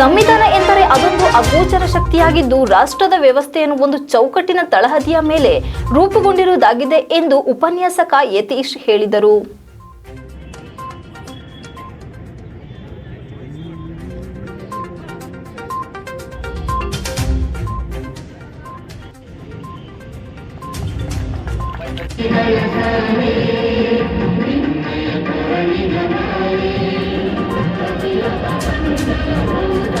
ಸಂವಿಧಾನ ಎಂದರೆ ಅದೊಂದು ಅಗೋಚರ ಶಕ್ತಿಯಾಗಿದ್ದು ರಾಷ್ಟ್ರದ ವ್ಯವಸ್ಥೆಯನ್ನು ಒಂದು ಚೌಕಟ್ಟಿನ ತಳಹದಿಯ ಮೇಲೆ ರೂಪುಗೊಂಡಿರುವುದಾಗಿದೆ ಎಂದು ಉಪನ್ಯಾಸಕ ಯತೀಶ್ ಹೇಳಿದರು.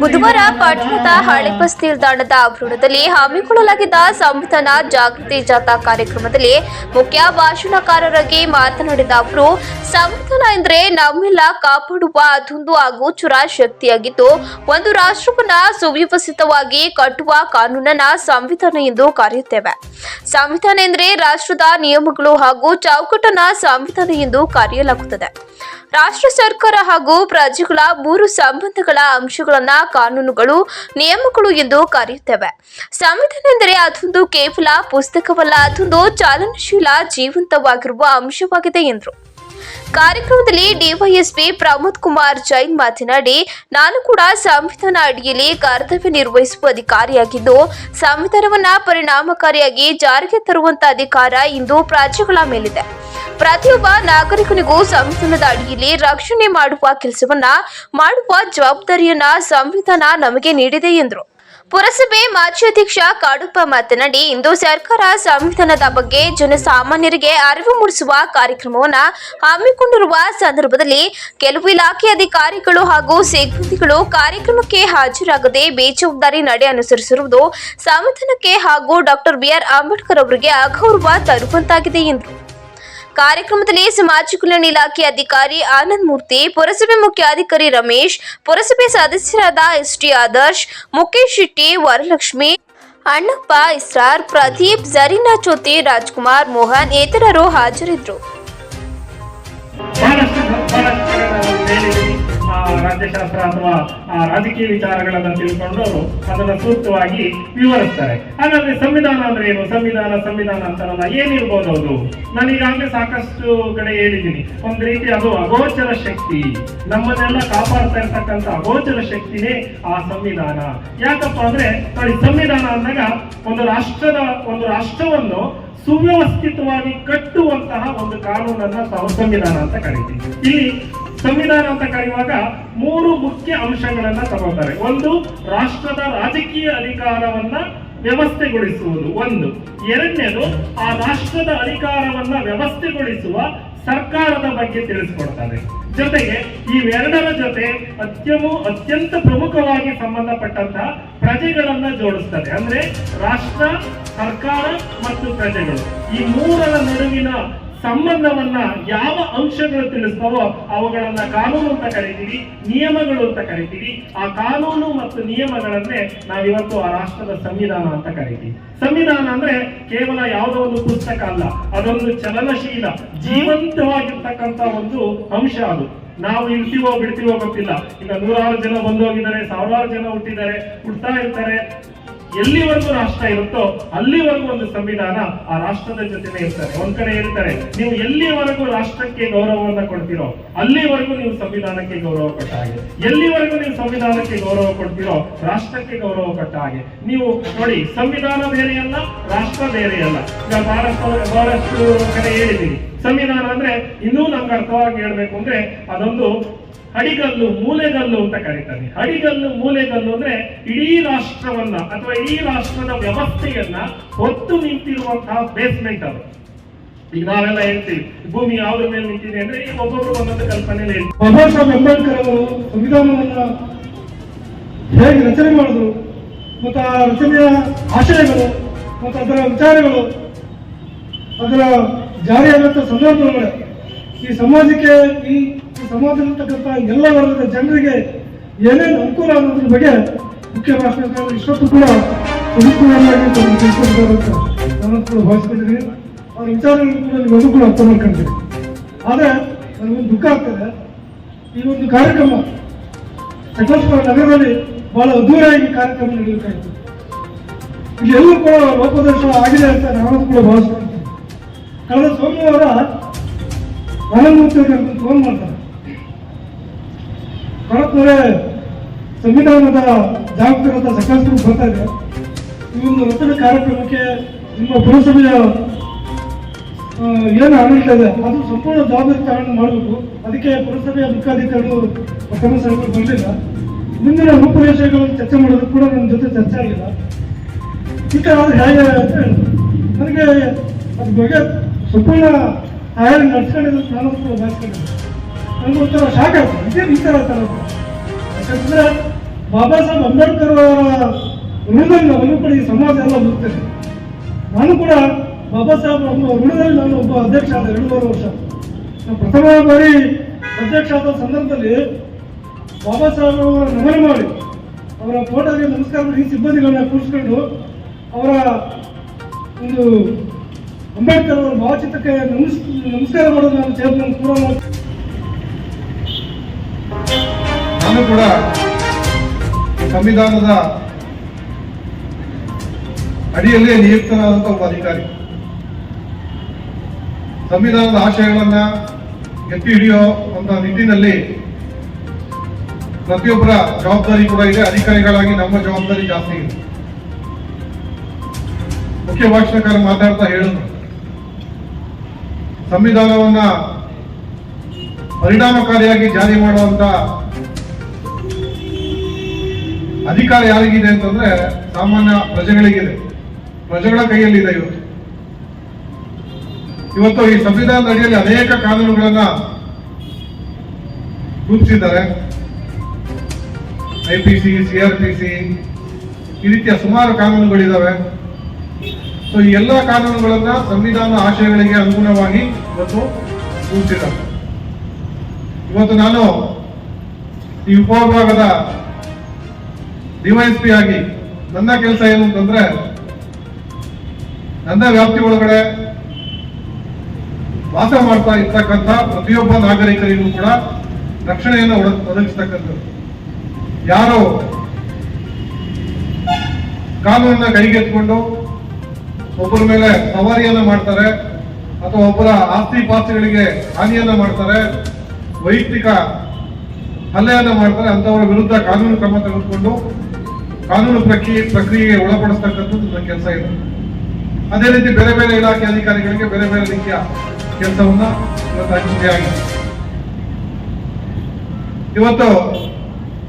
ಬುಧವಾರ ಪಟ್ಟಣದ ಹಳೆ ಬಸ್ ನಿಲ್ದಾಣದ ಆವರಣದಲ್ಲಿ ಹಮ್ಮಿಕೊಳ್ಳಲಾಗಿದ್ದ ಸಂವಿಧಾನ ಜಾಗೃತಿ ಜಾಥಾ ಕಾರ್ಯಕ್ರಮದಲ್ಲಿ ಮುಖ್ಯ ಭಾಷಣಕಾರರಾಗಿ ಮಾತನಾಡಿದ ಅವರು, ಸಂವಿಧಾನ ಎಂದರೆ ನಮ್ಮೆಲ್ಲ ಕಾಪಾಡುವ ಅದೊಂದು ಅಗೋಚರ ಶಕ್ತಿಯಾಗಿದ್ದು, ಒಂದು ರಾಷ್ಟ್ರವನ್ನ ಸುವ್ಯವಸ್ಥಿತವಾಗಿ ಕಟ್ಟುವ ಕಾನೂನನ್ನ ಸಂವಿಧಾನ ಎಂದು ಕರೆಯುತ್ತೇವೆ. ಸಂವಿಧಾನ ಎಂದರೆ ರಾಷ್ಟ್ರದ ನಿಯಮಗಳು ಹಾಗೂ ಚೌಕಟ್ಟನ್ನ ಸಂವಿಧಾನ ಎಂದು ಕರೆಯಲಾಗುತ್ತದೆ. ರಾಷ್ಟ್ರ ಸರ್ಕಾರ ಹಾಗೂ ಪ್ರಜೆಗಳ ಮೂರು ಸಂಬಂಧಗಳ ಅಂಶಗಳನ್ನ ಕಾನೂನುಗಳು, ನಿಯಮಗಳು ಎಂದು ಕರೆಯುತ್ತವೆ. ಸಂವಿಧಾನ ಎಂದರೆ ಅದೊಂದು ಕೇವಲ ಪುಸ್ತಕವಲ್ಲ, ಅದೊಂದು ಚಾಲನಶೀಲ ಜೀವಂತವಾಗಿರುವ ಅಂಶವಾಗಿದೆ ಎಂದರು. ಕಾರ್ಯಕ್ರಮದಲ್ಲಿ ಡಿವೈಎಸ್ಪಿ ಪ್ರಮೋದ್ ಕುಮಾರ್ ಜೈನ್ ಮಾತನಾಡಿ, ನಾನು ಕೂಡ ಸಂವಿಧಾನ ಅಡಿಯಲ್ಲಿ ಕರ್ತವ್ಯ ನಿರ್ವಹಿಸುವ ಅಧಿಕಾರಿಯಾಗಿದ್ದು, ಸಂವಿಧಾನವನ್ನ ಪರಿಣಾಮಕಾರಿಯಾಗಿ ಜಾರಿಗೆ ತರುವಂತಹ ಅಧಿಕಾರ ಇಂದು ಪ್ರಾಜ್ಯಗಳ ಮೇಲಿದೆ. ಪ್ರತಿಯೊಬ್ಬ ನಾಗರಿಕನಿಗೂ ಸಂವಿಧಾನದ ಅಡಿಯಲ್ಲಿ ರಕ್ಷಣೆ ಮಾಡುವ ಕೆಲಸವನ್ನ ಮಾಡುವ ಜವಾಬ್ದಾರಿಯನ್ನ ಸಂವಿಧಾನ ನಮಗೆ ನೀಡಿದೆ ಎಂದರು. ಪುರಸಭೆ ಮಾಜಿ ಅಧ್ಯಕ್ಷ ಕಾಡುಪ್ಪ ಮಾತನಾಡಿ, ಇಂದು ಸರ್ಕಾರ ಸಂವಿಧಾನದ ಬಗ್ಗೆ ಜನಸಾಮಾನ್ಯರಿಗೆ ಅರಿವು ಮೂಡಿಸುವ ಕಾರ್ಯಕ್ರಮವನ್ನು ಹಮ್ಮಿಕೊಂಡಿರುವ ಸಂದರ್ಭದಲ್ಲಿ ಕೆಲವು ಇಲಾಖೆ ಅಧಿಕಾರಿಗಳು ಹಾಗೂ ಸಿಬ್ಬಂದಿಗಳು ಕಾರ್ಯಕ್ರಮಕ್ಕೆ ಹಾಜರಾಗದೆ ಬೇಜವಾಬ್ದಾರಿ ನಡೆ ಅನುಸರಿಸಿರುವುದು ಸಂವಿಧಾನಕ್ಕೆ ಹಾಗೂ ಡಾಕ್ಟರ್ ಬಿಆರ್ ಅಂಬೇಡ್ಕರ್ ಅವರಿಗೆ ಅಗೌರವ ತರುವಂತಾಗಿದೆ ಎಂದರು. ಕಾರ್ಯಕ್ರಮದಲ್ಲಿ ಸಮಾಜ ಕಲ್ಯಾಣ ಇಲಾಖೆ ಅಧಿಕಾರಿ ಆನಂದ್ ಮೂರ್ತಿ, ಪುರಸಭೆ ಮುಖ್ಯಾಧಿಕಾರಿ ರಮೇಶ್, ಪುರಸಭೆ ಸದಸ್ಯರಾದ ಎಸ್ ಟಿ ಆದರ್ಶ್ ಮುಖೇಶ್ ಶೆಟ್ಟಿ, ವರಲಕ್ಷ್ಮಿ, ಅಣ್ಣಪ್ಪ ಇಸ್ರಾರ್, ಪ್ರದೀಪ್, ಜರೀನಾ ಜ್ಯೋತಿ, ರಾಜ್ಕುಮಾರ್, ಮೋಹನ್, ಇತರರು ಹಾಜರಿದ್ದರು. ರಾಜ್ಯಶಾಸ್ತ್ರ ಅಥವಾ ರಾಜಕೀಯ ವಿಚಾರಗಳನ್ನು ತಿಳ್ಕೊಂಡು ಅದನ್ನ ಸೂಕ್ತವಾಗಿ ವಿವರಿಸ್ತಾರೆ. ಹಾಗಾದ್ರೆ ಸಂವಿಧಾನ ಅಂದ್ರೆ ಏನು? ಸಂವಿಧಾನ ಸಂವಿಧಾನ ಅಂತಾರಲ್ಲ ಏನಿರ್ಬೋದು ಅದು? ನಾನು ಈಗಾಗಲೇ ಸಾಕಷ್ಟು ಕಡೆ ಹೇಳಿದ್ದೀನಿ. ಒಂದ್ ರೀತಿ ಅದು ಅಗೋಚರ ಶಕ್ತಿ. ನಮ್ಮನ್ನೆಲ್ಲ ಕಾಪಾಡ್ತಾ ಇರ್ತಕ್ಕಂಥ ಅಗೋಚರ ಶಕ್ತಿನೇ ಆ ಸಂವಿಧಾನ. ಯಾಕಪ್ಪ ಅಂದ್ರೆ, ನೋಡಿ, ಸಂವಿಧಾನ ಅಂದಾಗ ಒಂದು ರಾಷ್ಟ್ರದ, ಒಂದು ರಾಷ್ಟ್ರವನ್ನು ಸುವ್ಯವಸ್ಥಿತವಾಗಿ ಕಟ್ಟುವಂತಹ ಒಂದು ಕಾನೂನನ್ನ ಸಂವಿಧಾನ ಅಂತ ಕರಿತೀವಿ. ಇಲ್ಲಿ ಸಂವಿಧಾನ ಅಂತ ಕರೆಯುವಾಗ ಮೂರು ಮುಖ್ಯ ಅಂಶಗಳನ್ನ ತಗೋತಾರೆ ಒಂದು, ರಾಷ್ಟ್ರದ ರಾಜಕೀಯ ಅಧಿಕಾರವನ್ನ ವ್ಯವಸ್ಥೆಗೊಳಿಸುವುದು. ಒಂದು. ಎರಡನೇದು, ಆ ರಾಷ್ಟ್ರದ ಅಧಿಕಾರವನ್ನ ವ್ಯವಸ್ಥೆಗೊಳಿಸುವ ಸರ್ಕಾರದ ಬಗ್ಗೆ ತಿಳಿಸ್ಕೊಡ್ತಾರೆ. ಜೊತೆಗೆ ಇವೆರಡರ ಜೊತೆ ಅತ್ಯಮು ಅತ್ಯಂತ ಪ್ರಮುಖವಾಗಿ ಸಂಬಂಧಪಟ್ಟಂತಹ ಪ್ರಜೆಗಳನ್ನ ಜೋಡಿಸ್ತದೆ ಅಂದ್ರೆ ರಾಷ್ಟ್ರ, ಸರ್ಕಾರ ಮತ್ತು ಪ್ರಜೆಗಳು. ಈ ಮೂರರ ನಡುವಿನ ಸಂಬಂಧವನ್ನ ಯಾವ ಅಂಶಗಳು ತಿಳಿಸ್ತಾವೋ ಅವುಗಳನ್ನ ಕಾನೂನು ಅಂತ ಕರಿತೀವಿ, ನಿಯಮಗಳು ಅಂತ ಕರಿತೀವಿ. ಆ ಕಾನೂನು ಮತ್ತು ನಿಯಮಗಳನ್ನೇ ನಾವಿವತ್ತು ಆ ರಾಷ್ಟ್ರದ ಸಂವಿಧಾನ ಅಂತ ಕರಿತೀವಿ. ಸಂವಿಧಾನ ಅಂದ್ರೆ ಕೇವಲ ಯಾವುದೋ ಒಂದು ಪುಸ್ತಕ ಅಲ್ಲ, ಅದೊಂದು ಚಲನಶೀಲ ಜೀವಂತವಾಗಿರ್ತಕ್ಕಂತ ಒಂದು ಅಂಶ ಅದು. ನಾವು ಇರ್ತೀವೋ ಬಿಡ್ತೀವೋ ಗೊತ್ತಿಲ್ಲ. ಈಗ ನೂರಾರು ಜನ ಬಂದು ಹೋಗಿದ್ದಾರೆ ಸಾವಿರಾರು ಜನ ಹುಟ್ಟಿದ್ದಾರೆ, ಹುಡ್ತಾ ಇರ್ತಾರೆ. ಎಲ್ಲಿವರೆಗೂ ರಾಷ್ಟ್ರ ಇರುತ್ತೋ ಅಲ್ಲಿವರೆಗೂ ಒಂದು ಸಂವಿಧಾನ ಆ ರಾಷ್ಟ್ರದ ಜೊತೆನೆ ಇರ್ತಾರೆ ಒಂದ್ ಕಡೆ ಹೇಳ್ತಾರೆ, ನೀವು ಎಲ್ಲಿವರೆಗೂ ರಾಷ್ಟ್ರಕ್ಕೆ ಗೌರವವನ್ನ ಕೊಡ್ತೀರೋ, ಅಲ್ಲಿವರೆಗೂ ನೀವು ಸಂವಿಧಾನಕ್ಕೆ ಗೌರವ ಕೊಟ್ಟ ಹಾಗೆ. ಎಲ್ಲಿವರೆಗೂ ನೀವು ಸಂವಿಧಾನಕ್ಕೆ ಗೌರವ ಕೊಡ್ತೀರೋ, ರಾಷ್ಟ್ರಕ್ಕೆ ಗೌರವ ಕೊಟ್ಟ ಹಾಗೆ. ನೀವು ನೋಡಿ, ಸಂವಿಧಾನ ಬೇರೆಯಲ್ಲ, ರಾಷ್ಟ್ರ ಬೇರೆಯಲ್ಲ. ಈಗ ಭಾರತ ಬಹಳಷ್ಟು ಕಡೆ ಹೇಳಿದ್ದೀನಿ ಸಂವಿಧಾನ ಅಂದ್ರೆ ಇನ್ನೂ ನಮ್ಗೆ ಅರ್ಥವಾಗಿ ಹೇಳ್ಬೇಕು ಅಂದ್ರೆ ಅದೊಂದು ಅಡಿಗಲ್ಲು ಮೂಲೆಗಲ್ಲು ಅಂತ ಕರೀತಾರೆ. ಹಡಿಗಲ್ಲು ಮೂಲೆಗಲ್ಲು ಅಂದ್ರೆ ಇಡೀ ರಾಷ್ಟ್ರವನ್ನ ಅಥವಾ ಇಡೀ ರಾಷ್ಟ್ರದ ವ್ಯವಸ್ಥೆಯನ್ನ ಹೊತ್ತು ನಿಂತಿರುವಂತಹ ಬೇಸ್ಮೆಂಟ್ ಅದು. ಈಗ ನಾವೆಲ್ಲ ಹೇಳ್ತೀವಿ, ಭೂಮಿ ಯಾವ್ದ್ರ ಮೇಲೆ ನಿಂತಿದೆ ಅಂದ್ರೆ ಒಬ್ಬೊಬ್ರು ಒಂದೊಂದು ಕಲ್ಪನೆ ಬಾಬಾ ಸಾಹೇಬ್ ಅಂಬೇಡ್ಕರ್ ಅವರು ಸಂವಿಧಾನವನ್ನ ಹೇಗೆ ರಚನೆ ಮಾಡಿದ್ರು, ಮತ್ತ ರಚನೆಯ ಆಶಯಗಳು, ಮತ್ತು ಅದರ ವಿಚಾರಗಳು, ಅದರ ಜಾರಿಯಾದಂಥ ಸಂದರ್ಭಗಳು, ಈ ಸಮಾಜಕ್ಕೆ ಈ ಸಮಾಜದಲ್ಲಿರ್ತಕ್ಕಂಥ ಎಲ್ಲ ವರ್ಗದ ಜನರಿಗೆ ಏನೇನು ಅನುಕೂಲ ಅನ್ನೋದ್ರ ಬಗ್ಗೆ ಮುಖ್ಯ ರಾಷ್ಟ್ರ ಇಷ್ಟೊತ್ತು ಕೂಡ ಅನುಕೂಲವಾಗಿ ನಾನು ಕೂಡ ಭಾವಿಸ್ಕೊಂಡಿದ್ದೀನಿ ಅವ್ರ ವಿಚಾರಗಳನ್ನು ಕೂಡ ನೀವು ಕೂಡ ಅರ್ಥ ಮಾಡ್ಕೊಂಡಿದ್ದೀನಿ ಆದರೆ ನನಗೊಂದು ದುಃಖ ಆಗ್ತದೆ ಈ ಒಂದು ಕಾರ್ಯಕ್ರಮ ಸಕಲೇಶ್ವರ ನಗರದಲ್ಲಿ ಬಹಳ ಅದ್ದೂರಿಯಾಗಿ ಕಾರ್ಯಕ್ರಮ ನಡೆಯಬೇಕಾಯಿತು ಇಲ್ಲಿ ಎಲ್ಲೂ ಕೂಡ ಲೋಪದೋಷ ಆಗಿದೆ ಅಂತ ನಾನು ಕೂಡ ಭಾವಿಸ್ತೀನಿ ಕಳೆದ ಸೋಮವಾರ ಅವರು ಫೋನ್ ಮಾಡ್ತಾರೆ ಕೊರತ್ನವರೇ ಸಂವಿಧಾನದ ಜಾಗೃತ ಸಕಲೇಶ್ವರ ಬರ್ತಾ ಇದೆ. ಈ ಒಂದು ರಚನೆ ಕಾರ್ಯಕ್ರಮಕ್ಕೆ ನಿಮ್ಮ ಪುರಸಭೆಯ ಏನು ಆಡಳಿತ ಇದೆ, ಅದು ಸಂಪೂರ್ಣ ಜವಾಬ್ದಾರಿ ತಗೊಂಡು ಮಾಡಬೇಕು. ಅದಕ್ಕೆ ಪುರಸಭೆಯ ಮುಖ್ಯಾಧಿಕಾರಿಗಳು ಪ್ರಥಮ ಸಾಹೇಬರು ಬರಲಿಲ್ಲ ಮುಂದಿನ ರೂಪುರೇಷೆಗಳನ್ನು ಚರ್ಚೆ ಮಾಡೋದು ಕೂಡ ನನ್ನ ಜೊತೆ ಚರ್ಚೆ ಆಗಿಲ್ಲ. ಈ ಥರ ಹೇಗೆ ಅಂತ ಹೇಳಿದ್ರು ನನಗೆ ಅದ್ರ ಬಗ್ಗೆ ಸಂಪೂರ್ಣ ತಯಾರಿ ನಡೆಸ್ಕೊಂಡಿದ್ದು ನಾನು ಕೂಡ ನನಗೆ ಒಂಥರ ಶಾಕ್ ಆಯ್ತು ಇದೇನು ಈ ಥರ ಬಾಬಾ ಸಾಹೇಬ್ ಅಂಬೇಡ್ಕರ್ ಅವರ ಋಣದಲ್ಲಿ ನಾನು ಕೂಡ ಈ ಸಮಾಜ ಎಲ್ಲ ಬದುಕ್ತೇನೆ ನಾನು ಕೂಡ ಬಾಬಾ ಸಾಹೇಬ್ ಅವರ ಋಣದಲ್ಲಿ ನಾನು ಒಬ್ಬ ಅಧ್ಯಕ್ಷ ಆದ ಎರಡೂವರೆ ವರ್ಷ. ನಾನು ಪ್ರಥಮ ಬಾರಿ ಅಧ್ಯಕ್ಷ ಆದ ಸಂದರ್ಭದಲ್ಲಿ ಬಾಬಾ ಸಾಹೇಬ್ ಅವರ ನಮನ ಮಾಡಿ, ಅವರ ಫೋಟೋಗೆ ನಮಸ್ಕಾರ ಮಾಡಿ ಈ ಸಿಬ್ಬಂದಿಗಳನ್ನ ಕೂರಿಸ್ಕೊಂಡು ಅವರ ಒಂದು ಅಂಬೇಡ್ಕರ್ ಅವರ ಭಾವಚಿತ್ರಕ್ಕೆ ನಮಸ್, ನಮಸ್ಕಾರ ಮಾಡೋದು ನಾನು ಚೇರ್ಮನ್ ಕೂಡ ನಾನು ಕೂಡ ಸಂವಿಧಾನದ ಅಡಿಯಲ್ಲೇ ನಿಯುಕ್ತನಾದಂತಹ ಒಬ್ಬ ಅಧಿಕಾರಿ. ಸಂವಿಧಾನದ ಆಶಯಗಳನ್ನ ಎತ್ತಿ ಹಿಡಿಯೋ ಅಂತ ನಿಟ್ಟಿನಲ್ಲಿ ಪ್ರತಿಯೊಬ್ಬರ ಜವಾಬ್ದಾರಿ ಕೂಡ ಇದೆ. ಅಧಿಕಾರಿಗಳಾಗಿ ನಮ್ಮ ಜವಾಬ್ದಾರಿ ಜಾಸ್ತಿ ಇದೆ. ಮುಖ್ಯ ಭಾಷಣಕಾರ ಮಾತಾಡ್ತಾ ಹೇಳಿದ್ರು ಸಂವಿಧಾನವನ್ನ ಪರಿಣಾಮಕಾರಿಯಾಗಿ ಜಾರಿ ಮಾಡುವಂತ ಅಧಿಕಾರ ಯಾರಿಗಿದೆ ಅಂತಂದ್ರೆ ಸಾಮಾನ್ಯ ಪ್ರಜೆಗಳಿಗಿದೆ. ಪ್ರಜೆಗಳ ಕೈಯಲ್ಲಿದೆ ಇವತ್ತು ಇವತ್ತು ಈ ಸಂವಿಧಾನದ ಅಡಿಯಲ್ಲಿ ಅನೇಕ ಕಾನೂನುಗಳನ್ನ ರೂಪಿಸಿದ್ದಾರೆ. I P C R P C ಈ ರೀತಿಯ ಸುಮಾರು ಕಾನೂನುಗಳಿದ್ದಾವೆ ಸೊ ಈ ಎಲ್ಲ ಕಾನೂನುಗಳನ್ನ ಸಂವಿಧಾನ ಆಶಯಗಳಿಗೆ ಅನುಗುಣವಾಗಿ ಇವತ್ತು ರೂಪಿಸಿದ್ದಾರೆ. ಇವತ್ತು ನಾನು ಈ ಉಪವಿಭಾಗದ ಡಿವೈಎಸ್ಪಿ ಆಗಿ ನನ್ನ ಕೆಲಸ ಏನು ಅಂತಂದ್ರೆ ನನ್ನ ವ್ಯಾಪ್ತಿ ಒಳಗಡೆ ವಾಸ ಮಾಡ್ತಾ ಇರ್ತಕ್ಕಂಥ ಪ್ರತಿಯೊಬ್ಬ ನಾಗರಿಕರಿಗೂ ಕೂಡ ರಕ್ಷಣೆಯನ್ನು ಒದಗಿಸ್ತಕ್ಕಂಥದ್ದು. ಯಾರು ಕಾನೂನನ್ನ ಕೈಗೆತ್ಕೊಂಡು ಒಬ್ಬರ ಮೇಲೆ ಸವಾರಿಯನ್ನ ಮಾಡ್ತಾರೆ ಅಥವಾ ಒಬ್ಬರ ಆಸ್ತಿ ಪಾಸ್ತಿಗಳಿಗೆ ಹಾನಿಯನ್ನ ಮಾಡ್ತಾರೆ, ವೈಯಕ್ತಿಕ ಹಲ್ಲೆಯನ್ನ ಮಾಡ್ತಾರೆ ಅಂತವರ ವಿರುದ್ಧ ಕಾನೂನು ಕ್ರಮ ತೆಗೆದುಕೊಂಡು ಕಾನೂನು ಪ್ರಕ್ರಿಯೆ, ಪ್ರಕ್ರಿಯೆಗೆ ಒಳಪಡಿಸ್ತಕ್ಕಂಥದ್ದು ನನ್ನ ಕೆಲಸ ಇದೆ. ಅದೇ ರೀತಿ ಬೇರೆ ಬೇರೆ ಇಲಾಖೆ ಅಧಿಕಾರಿಗಳಿಗೆ ಬೇರೆ ಬೇರೆ ರೀತಿಯ ಕೆಲಸವನ್ನ ಇವತ್ತು ಹಂಚಿಕೆ ಆಗಿದೆ ಇವತ್ತು